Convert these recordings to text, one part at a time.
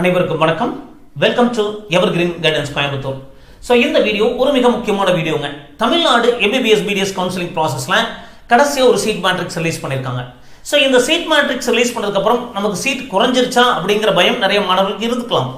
அனைவருக்கும் வணக்கம். Welcome to evergreen guidance Coimbatore so இந்த வீடியோ ஒரு மிக முக்கியமான வீடியோங்க. தமிழ்நாடு எம்பிபிஎஸ் பிடிஎஸ் கவுன்சிலிங் ப்ராசஸில் கடைசியாக ஒரு சீட் மேட்ரிக்ஸ் ரிலீஸ் பண்ணியிருக்காங்க ஸோ இந்த சீட் மேட்ரிக்ஸ் ரிலீஸ் பண்ணதுக்கப்புறம் நமக்கு சீட் குறைஞ்சிருச்சா அப்படிங்கிற பயம் நிறைய மாணவர்களுக்கு இருந்துக்கலாம்.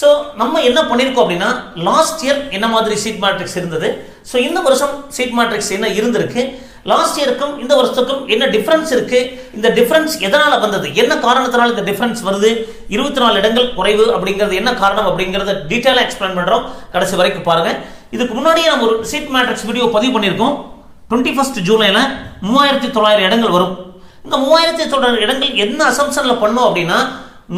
ஸோ நம்ம என்ன பண்ணியிருக்கோம் அப்படின்னா லாஸ்ட் இயர் என்ன மாதிரி சீட் மேட்ரிக்ஸ் இருந்தது? ஸோ இந்த வருஷம் சீட் மேட்ரிக்ஸ் என்ன இருந்திருக்கு? லாஸ்ட் இயருக்கும் இந்த வருஷத்துக்கும் என்ன டிஃப்ரென்ஸ் இருக்கு? இந்த டிஃப்ரென்ஸ் எதனால வந்தது? என்ன காரணத்தினால இந்த டிஃப்ரென்ஸ் வருது? இருபத்தி நாலு இடங்கள் குறைவு அப்படிங்கிறது என்ன காரணம் அப்படிங்கிறத டீட்டெயிலாக எக்ஸ்பிளைன் பண்ணுறோம் கடைசி வரைக்கும் பாருங்க. இதுக்கு முன்னாடியே நம்ம ஒரு சீட் மேட்ரிக்ஸ் வீடியோ பதிவு பண்ணியிருக்கோம். டுவெண்ட்டி ஃபஸ்ட் ஜூலையில் மூவாயிரத்தி தொள்ளாயிரம் இடங்கள் வரும். இந்த மூவாயிரத்தி தொள்ளாயிரம் இடங்கள் என்ன அசம்ஷனில் பண்ணோம் அப்படின்னா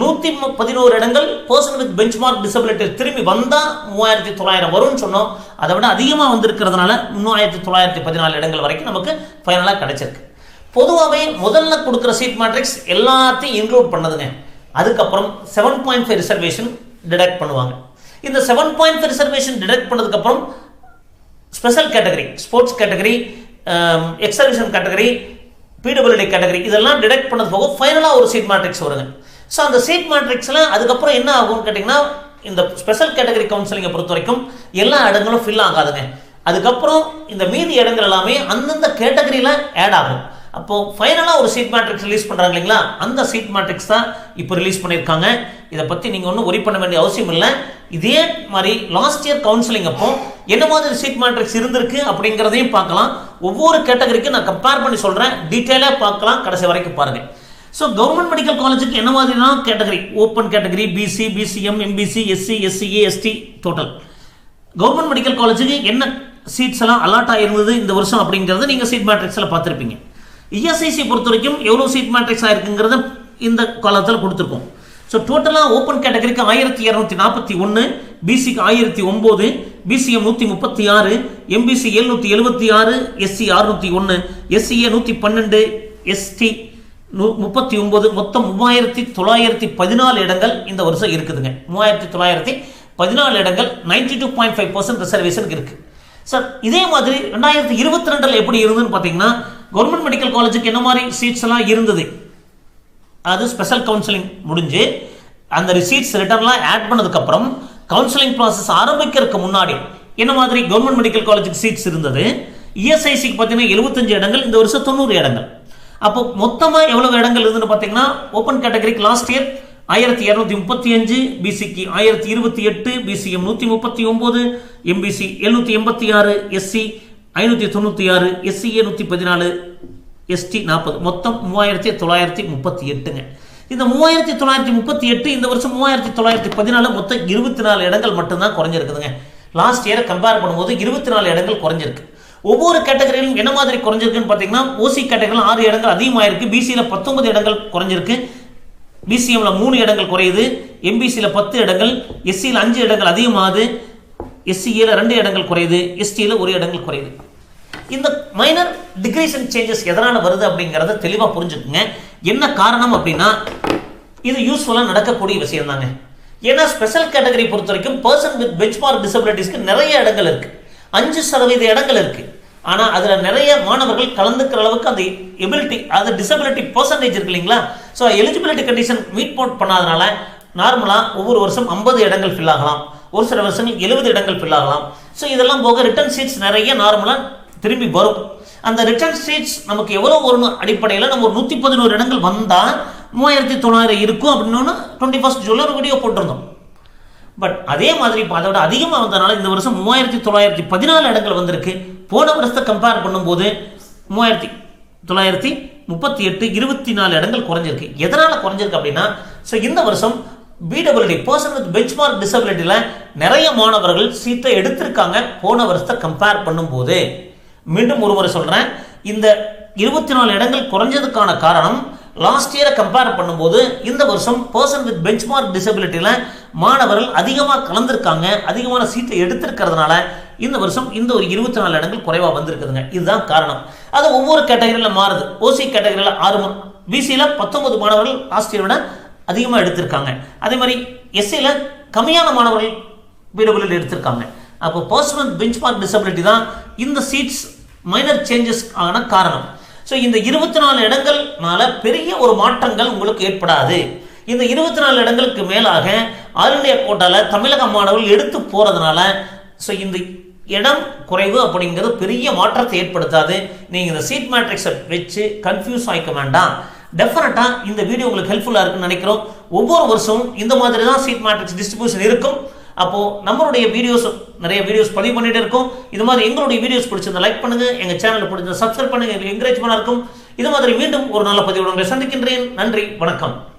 நூற்றி பதினோரு இடங்கள் பர்சன் வித் பெஞ்ச்மார்க் டிசபிலிட்டி திரும்பி வந்தால் மூவாயிரத்தி தொள்ளாயிரம் வரும்னு சொன்னோம். அதை விட அதிகமாக வந்திருக்கிறதுனால மூவாயிரத்தி தொள்ளாயிரத்தி பதினாலு இடங்கள் வரைக்கும் நமக்கு ஃபைனலாக கிடைச்சிருக்கு. பொதுவாகவே முதல்ல கொடுக்குற சீட் மேட்ரிக்ஸ் எல்லாத்தையும் இன்க்ளூட் பண்ணதுங்க. அதுக்கப்புறம் seven point five reservation detect பண்ணுவாங்க. இந்த seven point five reservation detect பண்ணதுக்கப்புறம் special category sports category எக்ஸர்வேஷன் category PWD category இதெல்லாம் டிடெக்ட் பண்ணது போக ஃபைனலாக ஒரு சீட் மேட்ரிக்ஸ் வருங்க. ஸோ அந்த சீட் மேட்ரிக்ஸில் அதுக்கப்புறம் என்ன ஆகும்னு கேட்டிங்கன்னா இந்த ஸ்பெஷல் கேட்டகரி கவுன்சிலிங்கை பொறுத்த வரைக்கும் எல்லா இடங்களும் ஃபில் ஆகாதுங்க. அதுக்கப்புறம் இந்த மீதி இடங்கள் எல்லாமே அந்தந்த கேட்டகரியில் ஆட் ஆகும். அப்போது ஃபைனலாக ஒரு சீட் மேட்ரிக்ஸ் ரிலீஸ் பண்ணுறாங்க இல்லைங்களா? அந்த சீட் மேட்ரிக்ஸ் தான் இப்போ ரிலீஸ் பண்ணியிருக்காங்க. இதை பற்றி நீங்கள் ஒன்றும் ஒரி பண்ண வேண்டிய அவசியம் இல்லை. இதே மாதிரி லாஸ்ட் இயர் கவுன்சிலிங் அப்போ என்ன மாதிரி சீட் மேட்ரிக்ஸ் இருந்திருக்கு அப்படிங்கிறதையும் பார்க்கலாம். ஒவ்வொரு கேட்டகரிக்கும் நான் கம்பேர் பண்ணி சொல்கிறேன் டீட்டெயிலாக பார்க்கலாம். கடைசி வரைக்கும் பாருங்கள் ஸோ கவர்மெண்ட் மெடிக்கல் காலேஜுக்கு என்ன மாதிரினா category open category BC BCM MBC SC SCA ST total government medical காலேஜுக்கு என்ன சீட்ஸ் எல்லாம் அலாட் ஆகிருந்தது இந்த வருஷம் அப்படிங்கிறத நீங்கள் சீட் மேட்ரிக்ஸில் பார்த்துருப்பீங்க. இஎஸ்ஐசி பொறுத்த வரைக்கும் எவ்வளோ சீட் மேட்ரிக்ஸ் ஆயிருக்குங்கிறத இந்த காலத்தில் கொடுத்துருக்கோம். ஸோ டோட்டலாக ஓப்பன் கேட்டகரிக்கு ஆயிரத்தி இரநூத்தி நாற்பத்தி ஒன்று பிசிக்கு ஆயிரத்தி ஒம்பது பிசிஎம் நூற்றி முப்பத்தி ஆறு எம்பிசி எழுநூற்றி எழுபத்தி ஆறு எஸ்சி அறுநூற்றி ஒன்று எஸ்சிஏ நூற்றி பன்னெண்டு எஸ்டி நூ முப்பத்தி ஒம்பது மொத்தம் மூவாயிரத்தி தொள்ளாயிரத்தி பதினாலு இடங்கள் இந்த வருஷம் இருக்குதுங்க. மூவாயிரத்தி தொள்ளாயிரத்தி பதினாலு இடங்கள் ninety two point five percent ரிசர்வேஷனுக்கு இருக்குது சார் இதே மாதிரி ரெண்டாயிரத்தி இருபத்தி ரெண்டில் எப்படி இருந்ததுன்னு பார்த்தீங்கன்னா கவர்மெண்ட் மெடிக்கல் காலேஜுக்கு என்ன மாதிரி சீட்ஸ் எல்லாம் இருந்தது? அது ஸ்பெஷல் கவுன்சிலிங் முடிஞ்சு அந்த ரிசீட்ஸ் ரிட்டர்ன்லாம் ஆட் பண்ணதுக்கப்புறம் கவுன்சிலிங் ப்ராசஸ் ஆரம்பிக்கிறதுக்கு முன்னாடி என்ன மாதிரி கவர்மெண்ட் மெடிக்கல் காலேஜுக்கு சீட்ஸ் இருந்தது? இஎஸ்ஐசிக்கு பார்த்தீங்கன்னா எழுபத்தஞ்சு இடங்கள் இந்த வருஷம் தொண்ணூறு இடங்கள். அப்போ மொத்தமாக எவ்வளவு இடங்கள் இருக்குதுன்னு பார்த்தீங்கன்னா ஓப்பன் கேட்டகரிக்கு லாஸ்ட் இயர் ஆயிரத்தி இரநூத்தி முப்பத்தி அஞ்சு பிசிக்கு ஆயிரத்தி இருபத்தி எட்டு பிசிஎம் நூற்றி முப்பத்தி ஒம்பது எம்பிசி எழுநூற்றி எண்பத்தி ஆறு எஸ்சி ஐநூற்றி தொண்ணூற்றி ஆறு எஸ்சிஏ நூற்றி பதினாலு எஸ்டி நாற்பது. மொத்தம் மூவாயிரத்தி தொள்ளாயிரத்தி முப்பத்தி எட்டுங்க. இந்த மூவாயிரத்தி தொள்ளாயிரத்தி முப்பத்தி எட்டு இந்த வருஷம் மூவாயிரத்தி தொள்ளாயிரத்தி பதினாலு மொத்தம் இருபத்தி நாலு இடங்கள் மட்டும்தான் குறைஞ்சிருக்குதுங்க. லாஸ்ட் இயரை கம்பேர் பண்ணும்போது இருபத்தி நாலு இடங்கள் குறைஞ்சிருக்கு. ஒவ்வொரு கேட்டகரியிலும் என்ன மாதிரி குறைஞ்சிருக்குன்னு பார்த்தீங்கன்னா ஓசி கேட்டகரியில் ஆறு இடங்கள் அதிகமாயிருக்கு. பிசியில் பத்தொன்பது இடங்கள் குறைஞ்சிருக்கு. பிசிஎம்ல மூணு இடங்கள் குறையுது. எம்பிசியில் பத்து இடங்கள் எஸ்சியில் அஞ்சு இடங்கள் அதிகமாகுது. எஸ்சியில் ரெண்டு இடங்கள் குறையுது. எஸ்டியில் ஒரு இடங்கள் குறையுது. இந்த மைனர் டிக்ரீஷன் சேஞ்சஸ் எதனால் வருது அப்படிங்கிறத தெளிவாக புரிஞ்சுக்குங்க. என்ன காரணம் அப்படின்னா இது யூஸ்ஃபுல்லாக நடக்கக்கூடிய விஷயம் தாங்க ஏன்னா ஸ்பெஷல் கேட்டகரி பொறுத்த வரைக்கும் பர்சன் வித் பெஞ்ச்மார்க் டிசபிலிட்டிஸ்க்கு நிறைய இடங்கள் இருக்குது அஞ்சு சதவீத இடங்கள் இருக்குது ஆனால் அதில் நிறைய மாணவர்கள் கலந்துக்கிற அளவுக்கு அந்த எபிலிட்டி அது டிசபிலிட்டி பர்சன்டேஜ் இருக்கு இல்லைங்களா? ஸோ எலிஜிபிலிட்டி கண்டிஷன் மீட் போட் பண்ணாதனால நார்மலாக ஒவ்வொரு வருஷம் ஐம்பது இடங்கள் ஃபில் ஆகலாம். ஒரு சில வருஷங்கள் எழுபது இடங்கள் ஃபில் ஆகலாம். ஸோ இதெல்லாம் போக ரிட்டர்ன் சீட்ஸ் நிறைய நார்மலாக திரும்பி வரும். அந்த ரிட்டர்ன் சீட்ஸ் நமக்கு எவ்வளோ வரும் அடிப்படையில் நம்ம ஒரு நூற்றி பதினோரு இடங்கள் வந்தால் மூவாயிரத்தி தொள்ளாயிரம் இருக்கும் அப்படின்னு டுவெண்ட்டி ஃபஸ்ட் ஜூலை ஒரு வீடியோ போட்டிருந்தோம். பட் அதே மாதிரி இப்போ அதை விட அதிகமாக வந்ததுனால இந்த வருஷம் மூவாயிரத்தி தொள்ளாயிரத்தி பதினாலு இடங்கள் வந்திருக்கு. போன வருஷத்தை கம்பேர் பண்ணும்போது மூவாயிரத்தி தொள்ளாயிரத்தி முப்பத்தி எட்டு இருபத்தி நாலு இடங்கள் குறைஞ்சிருக்கு. எதனால் குறைஞ்சிருக்கு அப்படின்னா ஸோ இந்த வருஷம் பிடபிள்யூடி பர்சன் வித் பெஞ்ச்மார்க் டிசபிலிட்டியில் நிறைய மாணவர்கள் சீட்டை எடுத்திருக்காங்க போன வருஷத்தை கம்பேர் பண்ணும்போது. மீண்டும் ஒரு முறை சொல்கிறேன் இந்த இருபத்தி நாலு இடங்கள் குறைஞ்சதுக்கான காரணம் லாஸ்ட் இயரை கம்பேர் பண்ணும்போது இந்த வருஷம் பர்சன் வித் பெஞ்ச்மார்க் டிசபிலிட்டியில் மாணவர்கள் அதிகமாக கலந்துருக்காங்க அதிகமான சீட்டை எடுத்திருக்கிறதுனால இந்த வருஷம் இந்த ஒரு இருபத்தி நாலு இடங்கள் குறைவாக வந்திருக்குதுங்க. இதுதான் காரணம். அது ஒவ்வொரு கேட்டகரியில் மாறுது. ஓசி கேட்டகரியில் ஆறு பிசியில் பத்தொன்பது மாணவர்கள் லாஸ்ட் இயரை விட அதிகமாக எடுத்திருக்காங்க. அதே மாதிரி எஸ்சியில் கம்மியான மாணவர்கள் பிடபிள்யூ எடுத்திருக்காங்க. அப்போ பர்சனல் பெஞ்ச்மார்க் டிசபிலிட்டி தான் இந்த சீட்ஸ் மைனர் சேஞ்சஸ் ஆன காரணம். ஸோ இந்த இருபத்தி நாலு இடங்கள்னால பெரிய ஒரு மாற்றங்கள் உங்களுக்கு ஏற்படாது. இந்த இருபத்தி நாலு இடங்களுக்கு மேலாக ஆல் இண்டியா கோட்டாவில் தமிழக மாணவர்கள் எடுத்து போகிறதுனால ஸோ இந்த இடம் குறைவு அப்படிங்கிறது பெரிய மாற்றத்தை ஏற்படுத்தாது. நீங்கள் இந்த சீட் மேட்ரிக்ஸை வச்சு கன்ஃபியூஸ் ஆகிக்க வேண்டாம். டெஃபினட்டாக இந்த வீடியோ உங்களுக்கு ஹெல்ப்ஃபுல்லாக இருக்குன்னு நினைக்கிறோம். ஒவ்வொரு வருஷமும் இந்த மாதிரி தான் சீட் மேட்ரிக்ஸ் டிஸ்ட்ரிபியூஷன் இருக்கும். அப்போது நம்மளுடைய வீடியோஸ் நிறைய வீடியோஸ் பதிவு பண்ணிட்டு இருக்கோம். இது மாதிரி எங்களுடைய வீடியோஸ் பிடிச்சிருந்தா லைக் பண்ணுங்கள் எங்கள் சேனலில் பிடிச்ச சப்ஸ்கிரைப் பண்ணுங்க எங்களுக்கு பண்ண இருக்கும். இது மாதிரி மீண்டும் ஒரு நல்ல பதிவுடன் உங்களை சந்திக்கின்றேன். நன்றி வணக்கம்.